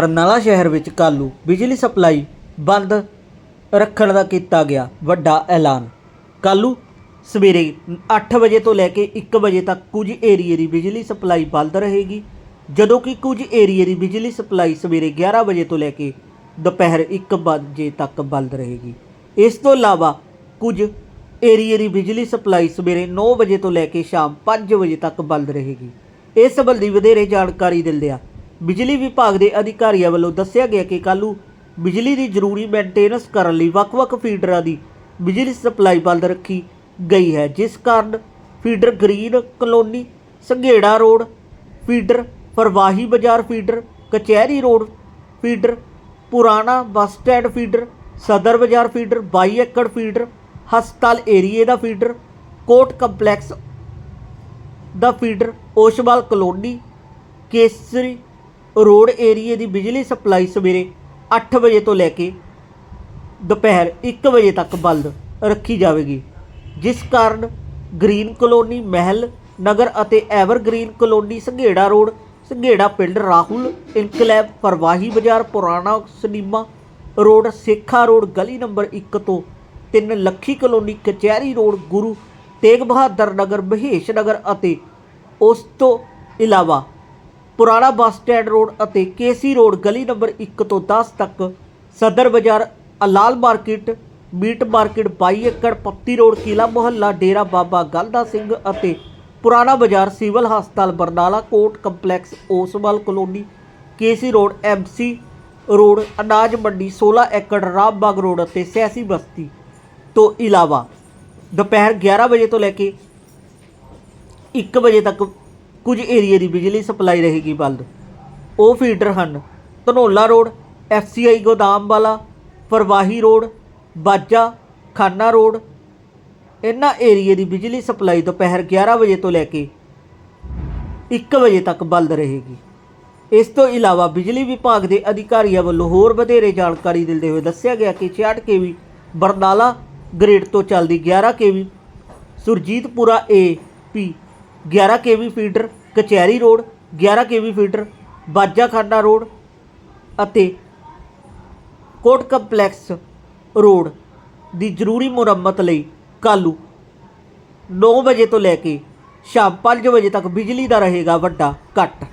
ਬਰਨਾਲਾ ਸ਼ਹਿਰ ਵਿੱਚ ਕੱਲ੍ਹ ਬਿਜਲੀ ਸਪਲਾਈ ਬੰਦ ਰੱਖਣ ਦਾ ਕੀਤਾ ਗਿਆ ਵੱਡਾ ਐਲਾਨ। ਕੱਲ੍ਹ ਸਵੇਰੇ 8 ਵਜੇ ਤੋਂ ਲੈ ਕੇ 1 ਵਜੇ ਤੱਕ ਕੁਝ ਏਰੀਏ ਦੀ ਬਿਜਲੀ ਸਪਲਾਈ ਬੰਦ ਰਹੇਗੀ। ਜਦੋਂ ਕਿ ਕੁਝ ਏਰੀਏ ਦੀ ਬਿਜਲੀ ਸਪਲਾਈ ਸਵੇਰੇ 11 ਵਜੇ ਤੋਂ ਲੈ ਕੇ ਦੁਪਹਿਰ 1 ਵਜੇ ਤੱਕ ਬੰਦ ਰਹੇਗੀ। ਇਸ ਤੋਂ ਇਲਾਵਾ ਕੁਝ ਏਰੀਏ ਦੀ ਬਿਜਲੀ ਸਪਲਾਈ ਸਵੇਰੇ 9 ਵਜੇ ਤੋਂ ਲੈ ਕੇ ਸ਼ਾਮ 5 ਵਜੇ ਤੱਕ ਬੰਦ ਰਹੇਗੀ। ਇਸ ਸੰਬੰਧੀ ਵਧੇਰੇ ਜਾਣਕਾਰੀ ਦਿੰਦਿਆਂ ਬਿਜਲੀ ਵਿਭਾਗ ਦੇ ਅਧਿਕਾਰੀਆਂ ਵੱਲੋਂ ਦੱਸਿਆ ਗਿਆ ਕਿ ਕੱਲ੍ਹ ਬਿਜਲੀ ਦੀ ਜ਼ਰੂਰੀ ਮੇਨਟੇਨੈਂਸ ਕਰਨ ਲਈ ਵੱਖ-ਵੱਖ ਫੀਡਰਾਂ ਦੀ ਬਿਜਲੀ ਸਪਲਾਈ ਬੰਦ ਰੱਖੀ ਗਈ ਹੈ, ਜਿਸ ਕਾਰਨ feeder green colony, Sanghera road, feeder Farwahi ਬਾਜ਼ਾਰ ਫੀਡਰ, ਕਚਹਿਰੀ ਰੋਡ ਫੀਡਰ, ਪੁਰਾਣਾ ਬੱਸ ਸਟੈਂਡ ਫੀਡਰ, ਸਦਰ ਬਾਜ਼ਾਰ ਫੀਡਰ 22 ਏਕੜ ਫੀਡਰ, ਹਸਪਤਾਲ ਏਰੀਏ ਦਾ ਫੀਡਰ, ਕੋਰਟ ਕੰਪਲੈਕਸ ਦਾ feeder, Oswal colony, Kesari road ਏਰੀਏ ਦੀ ਬਿਜਲੀ ਸਪਲਾਈ ਸਵੇਰੇ 8 ਵਜੇ ਤੋਂ ਲੈ ਕੇ ਦੁਪਹਿਰ 1 ਵਜੇ ਤੱਕ ਬੰਦ ਰੱਖੀ ਜਾਵੇਗੀ। ਜਿਸ ਕਾਰਨ ਗ੍ਰੀਨ ਕਲੋਨੀ, ਮਹਿਲ, ਨਗਰ ਅਤੇ evergreen colony, Sanghera road, Sanghera ਪਿੰਡ, ਰਾਹੁਲ ਇਨਕਲੈਬ ਪਰਵਾਹੀ ਬਾਜ਼ਾਰ, ਪੁਰਾਣਾ ਸਿਨੇਮਾ ਰੋਡ, ਸੇਖਾ ਰੋਡ, ਗਲੀ ਨੰਬਰ 1 ਤੋਂ 3 ਲੱਖੀ ਕਲੋਨੀ, ਕਚਹਿਰੀ ਰੋਡ, ਗੁਰੂ ਤੇਗ ਬਹਾਦਰ ਨਗਰ, ਮਹੇਸ਼ ਨਗਰ ਅਤੇ ਉਸ ਤੋਂ ਇਲਾਵਾ ਪੁਰਾਣਾ ਬੱਸ ਸਟੈਂਡ ਰੋਡ ਅਤੇ ਕੇਸੀ ਰੋਡ ਗਲੀ ਨੰਬਰ 1 ਤੋਂ 10 ਤੱਕ ਸਦਰ ਬਾਜ਼ਾਰ, ਅਲਾਲ ਮਾਰਕੀਟ, ਮੀਟ ਮਾਰਕੀਟ 22 ਏਕੜ ਪੱਤੀ ਰੋਡ ਕਿਲਾ ਮੁਹੱਲਾ, ਡੇਰਾ ਬਾਬਾ ਗਲਦਾ ਸਿੰਘ ਅਤੇ ਪੁਰਾਣਾ ਬਾਜ਼ਾਰ, ਸਿਵਲ ਹਸਪਤਾਲ, Barnala court complex, Oswal colony, KC road MC road, ਅਨਾਜ ਮੰਡੀ 16 ਏਕੜ ਰਾਮਬਾਗ ਰੋਡ ਅਤੇ ਸਿਆਸੀ ਬਸਤੀ ਤੋਂ ਇਲਾਵਾ ਦੁਪਹਿਰ 11 ਵਜੇ ਤੋਂ ਲੈ ਕੇ 1 ਵਜੇ ਤੱਕ ਕੁਝ ਏਰੀਏ ਦੀ ਬਿਜਲੀ ਸਪਲਾਈ ਰਹੇਗੀ ਬੰਦ। ਉਹ ਫੀਡਰ ਹਨ ਧਨੋਲਾ ਰੋਡ, ਐਫਸੀਆਈ ਗੋਦਾਮ ਵਾਲਾ, ਫਰਵਾਹੀ ਰੋਡ, ਬਾਜਾ, ਖਾਨਾ ਰੋਡ। ਇਹਨਾਂ ਏਰੀਏ ਦੀ ਬਿਜਲੀ ਸਪਲਾਈ ਦੁਪਹਿਰ 11 ਵਜੇ ਤੋਂ ਲੈ ਕੇ 1 ਵਜੇ ਤੱਕ ਬੰਦ ਰਹੇਗੀ। ਇਸ ਤੋਂ ਇਲਾਵਾ ਬਿਜਲੀ ਵਿਭਾਗ ਦੇ ਅਧਿਕਾਰੀਆਂ ਵੱਲੋਂ ਹੋਰ ਵਧੇਰੇ ਜਾਣਕਾਰੀ ਦਿੰਦੇ ਹੋਏ ਦੱਸਿਆ ਗਿਆ ਕਿ 66 ਕੇਵੀ ਬਰਨਾਲਾ ਗ੍ਰੇਡ ਤੋਂ ਚੱਲਦੀ 11 KV Surjitpura A P 11 KV feeder ਕਚਹਿਰੀ road 11 KV feeder Bajakhana road ਅਤੇ ਕੋਟ ਕੰਪਲੈਕਸ ਰੋਡ ਦੀ ਜ਼ਰੂਰੀ ਮੁਰੰਮਤ ਲਈ ਕੱਲ੍ਹ 9 ਵਜੇ ਤੋਂ ਲੈ ਕੇ ਸ਼ਾਮ 5 ਵਜੇ ਤੱਕ ਬਿਜਲੀ ਦਾ ਰਹੇਗਾ ਵੱਡਾ ਕੱਟ।